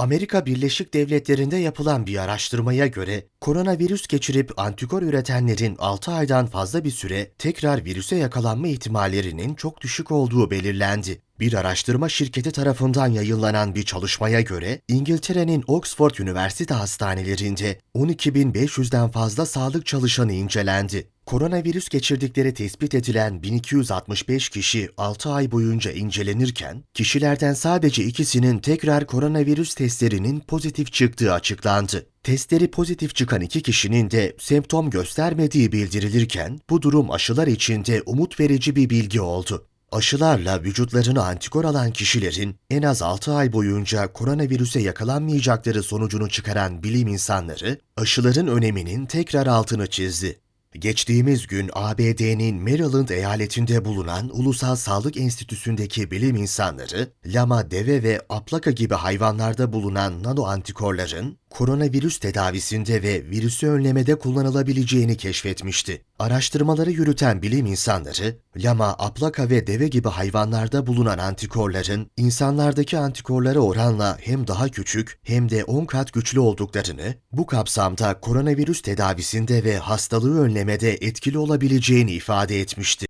Amerika Birleşik Devletleri'nde yapılan bir araştırmaya göre koronavirüs geçirip antikor üretenlerin 6 aydan fazla bir süre tekrar virüse yakalanma ihtimallerinin çok düşük olduğu belirlendi. Bir araştırma şirketi tarafından yayınlanan bir çalışmaya göre İngiltere'nin Oxford Üniversite hastanelerinde 12.500'den fazla sağlık çalışanı incelendi. Koronavirüs geçirdikleri tespit edilen 1265 kişi 6 ay boyunca incelenirken, kişilerden sadece ikisinin tekrar koronavirüs testlerinin pozitif çıktığı açıklandı. Testleri pozitif çıkan iki kişinin de semptom göstermediği bildirilirken, bu durum aşılar için de umut verici bir bilgi oldu. Aşılarla vücutlarına antikor alan kişilerin en az 6 ay boyunca koronavirüse yakalanmayacakları sonucunu çıkaran bilim insanları, aşıların öneminin tekrar altını çizdi. Geçtiğimiz gün ABD'nin Maryland eyaletinde bulunan Ulusal Sağlık Enstitüsü'ndeki bilim insanları, lama, deve ve aplaka gibi hayvanlarda bulunan nano antikorların koronavirüs tedavisinde ve virüsü önlemede kullanılabileceğini keşfetmişti. Araştırmaları yürüten bilim insanları, lama, aplaka ve deve gibi hayvanlarda bulunan antikorların insanlardaki antikorlara oranla hem daha küçük hem de 10 kat güçlü olduklarını, bu kapsamda koronavirüs tedavisinde ve hastalığı önlemede etkili olabileceğini ifade etmişti.